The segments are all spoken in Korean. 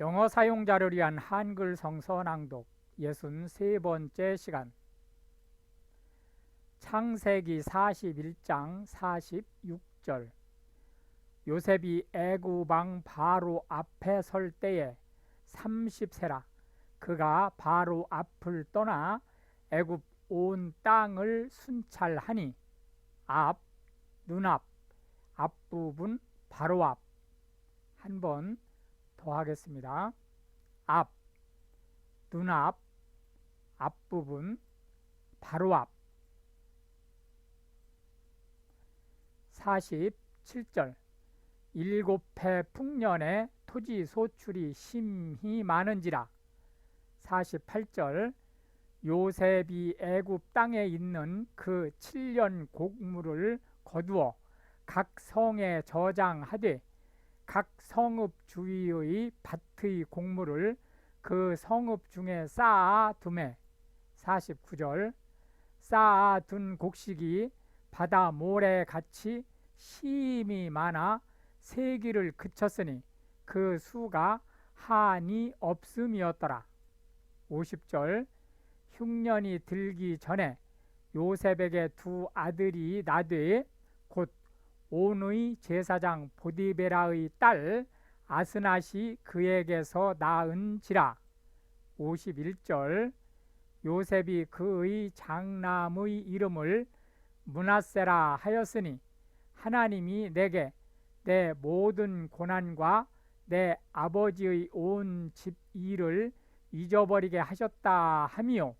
영어 사용자를 위한 한글 성서 낭독 63번째 시간. 창세기 41장 46절. 요셉이 애구방 바로 앞에 설 때에 30세라 그가 바로 앞을 떠나 애굽 온 땅을 순찰하니 앞, 눈앞, 앞부분, 바로 앞. 한번 더하겠습니다. 앞, 눈앞, 앞부분, 바로 앞. 47절 일곱 해 풍년에 토지 소출이 심히 많은지라 48절 요셉이 애굽 땅에 있는 그 7년 곡물을 거두어 각 성에 저장하되 각 성읍 주위의 밭의 곡물을 그 성읍 중에 쌓아 두매 49절 쌓아 둔 곡식이 바다 모래같이 심이 많아 세기를 그쳤으니 그 수가 한이 없음이었더라. 50절 흉년이 들기 전에 요셉에게 두 아들이 나되 곧 온의 제사장 보디베라의 딸 아스낫이 그에게서 낳은지라. 51절. 요셉이 그의 장남의 이름을 문하세라 하였으니 하나님이 내게 내 모든 고난과 내 아버지의 온 집 일을 잊어버리게 하셨다 하미요.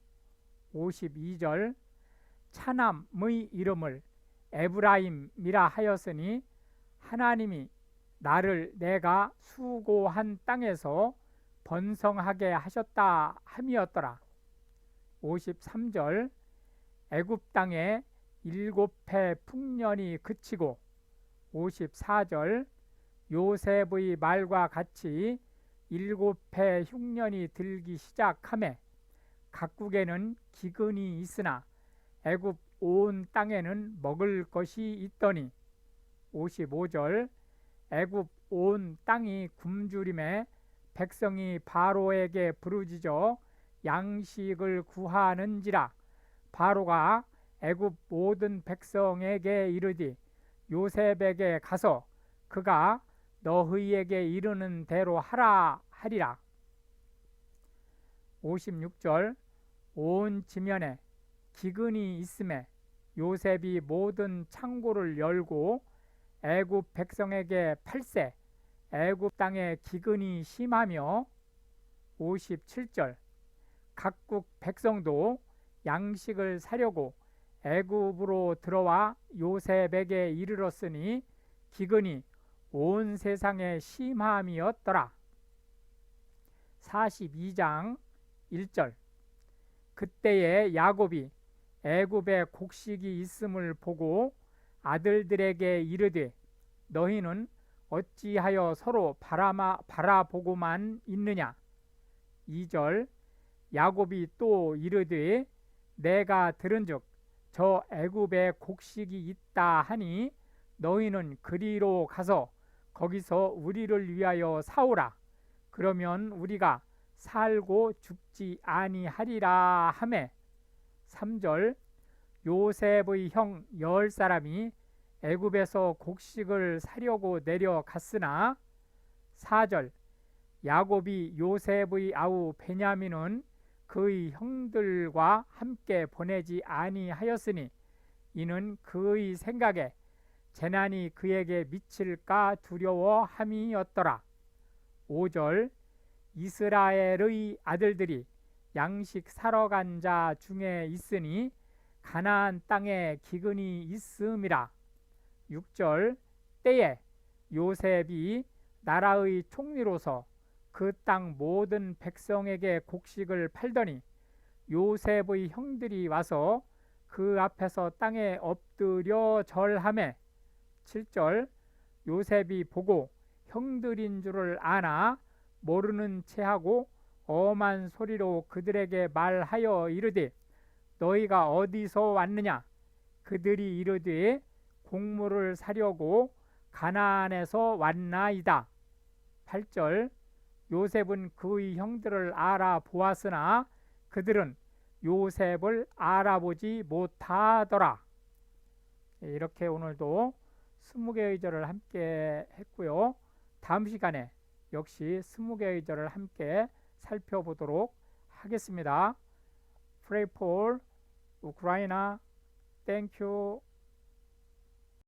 52절. 차남의 이름을 에브라임이라 하였으니 하나님이 나를 내가 수고한 땅에서 번성하게 하셨다 함이었더라. 53절 애굽 땅에 일곱 해 풍년이 그치고 54절 요셉의 말과 같이 일곱 해 흉년이 들기 시작함에 각국에는 기근이 있으나 애굽 온 땅에는 먹을 것이 있더니 55절 애굽 온 땅이 굶주림에 백성이 바로에게 부르짖어 양식을 구하는지라. 바로가 애굽 모든 백성에게 이르디 요셉에게 가서 그가 너희에게 이르는 대로 하라 하리라. 56절 온 지면에 기근이 있음에 요셉이 모든 창고를 열고 애굽 백성에게 팔세 애굽 땅에 기근이 심하며 57절 각국 백성도 양식을 사려고 애굽으로 들어와 요셉에게 이르렀으니 기근이 온 세상에 심함이었더라. 42장 1절 그때에 야곱이 애굽에 곡식이 있음을 보고 아들들에게 이르되 너희는 어찌하여 서로 바라마, 바라보고만 있느냐? 2절 야곱이 또 이르되 내가 들은즉 저 애굽에 곡식이 있다 하니 너희는 그리로 가서 거기서 우리를 위하여 사오라. 그러면 우리가 살고 죽지 아니하리라 하매 3절 요셉의 형 열 사람이 애굽에서 곡식을 사려고 내려갔으나 4절 야곱이 요셉의 아우 베냐민은 그의 형들과 함께 보내지 아니하였으니 이는 그의 생각에 재난이 그에게 미칠까 두려워함이었더라. 5절 이스라엘의 아들들이 양식 사러 간 자 중에 있으니 가나안 땅에 기근이 있음이라. 6절 때에 요셉이 나라의 총리로서 그 땅 모든 백성에게 곡식을 팔더니 요셉의 형들이 와서 그 앞에서 땅에 엎드려 절함에. 7절 요셉이 보고 형들인 줄을 아나 모르는 체하고 엄한 소리로 그들에게 말하여 이르되 너희가 어디서 왔느냐 그들이 이르되 곡물을 사려고 가나안에서 왔나이다 8절 요셉은 그의 형들을 알아보았으나 그들은 요셉을 알아보지 못하더라. 예, 이렇게 오늘도 20개의 절을 함께 했고요. 다음 시간에 역시 20개의 절을 함께 살펴보도록 하겠습니다. Pray for Ukraine. Thank you.